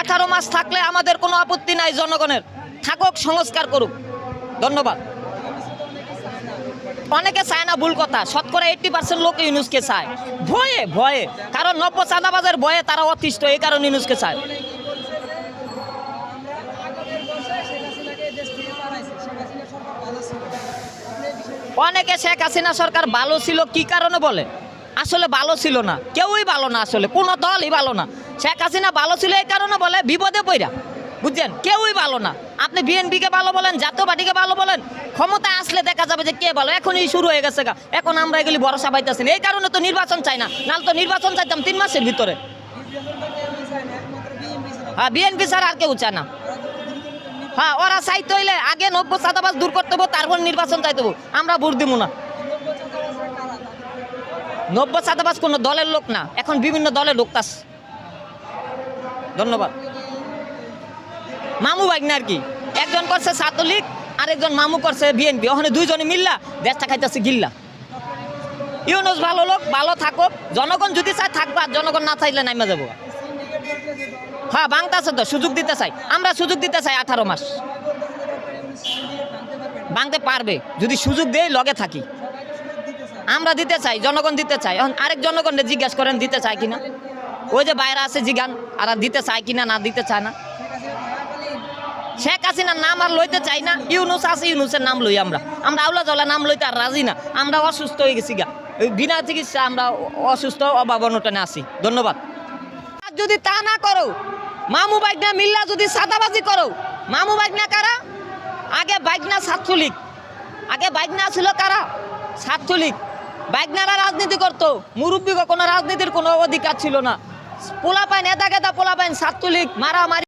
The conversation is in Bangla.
আঠারো মাস থাকলে আমাদের কোনো আপত্তি নাই জনগণের। থাকুক, সংস্কার করুক। ধন্যবাদ। অনেকে চায় না ভুল কথা। শতকরা এইটটি পার্সেন্ট লোক ইউনুসকে চায়। ভয়ে ভয়ে। কারণ নব্য চাঁদাবাজের ভয়ে তারা অতিষ্ঠ। এই কারণে ইউনুসকে চায়। অনেকে শেখ হাসিনা সরকার ভালো ছিল কি কারণে বলে? আসলে ভালো ছিল না। কেউই ভালো না আসলে, কোনো দলই ভালো না। শেখ হাসিনা ভালো ছিল এই কারণে বলে বিপদে পইরা। বুঝছেন? কেউই ভালো না। আপনি বিএনপিকে ভালো বলেন, জাতীয় ভালো বলেন ক্ষমতা আসলে দেখা যাবে যে কে ভালো। এখনই শুরু হয়ে গেছে গা। এখন আমরা এগুলি ভরসা পাইতেছি। এই কারণে তো নির্বাচন চাই না। নাহলে তো নির্বাচন চাইতাম তিন মাসের ভিতরে। হ্যাঁ বিএনপি স্যার আর কেউ চায় না। হ্যাঁ ওরা চাইতে হইলে আগে নব্য চাঁদাবাজ দূর করতে হব তারপর নির্বাচন চাইতে আমরা ভোট দিব না। নব্য চাঁদাবাজ কোনো দলের লোক না। এখন বিভিন্ন দলের লোক তাস ধন্যবাদ। মামু বাইক না আর কি। একজন করছে ছাত্রলীগ, আরেকজন মামু করছে বিএনপি। ওখানে দুইজনে মিল্লা, দেশটা খাইতেছে গিল্লা। ইউনুস ভালো লোক, ভালো থাকুক। জনগণ যদি চায় থাকব জনগণ না চাইলে নাইমা যাব। হ্যাঁ বাংতাছে তো, সুযোগ দিতে চাই আমরা সুযোগ দিতে চাই আঠারো মাস। বাংতে পারবে। যদি সুযোগ দেয় লগে থাকি। আমরা দিতে চাই, জনগণ দিতে চাই। এখন আরেক জনগণকে জিজ্ঞাসা করেন, দিতে চায় কিনা? ওই যে বাইরে আছে জিগান, আর দিতে চায় কিনা, না দিতে চায় না? শেখ হাসিনার নাম আর লইতে চাই না, ইউনুস আছে, ইউনুসের নাম লই আমরা। আমরা আউলা জলা নাম লইতে আর রাজি না। আমরা অসুস্থ হয়ে গেছি গা। বিনা চিকিৎসা আমরা অসুস্থ অভাব অনটনে আছি। ধন্যবাদ। আর যদি তা না করো, মামু বাইকনা মিল্লা যদি সাদাবাজি করো, মামু বাইকনা কারা? আগে বাইকনা ছাত্রলীগ। আগে বাইকনা ছিল কারা? ছাত্রলীগ। বাইকনারা রাজনীতি করতো। মুরব্বী কোনো রাজনীতির কোনো অধিকার ছিল না। পোলাপাইন এদা গেদা পোলাপাইন সাতুলিক মারামারি।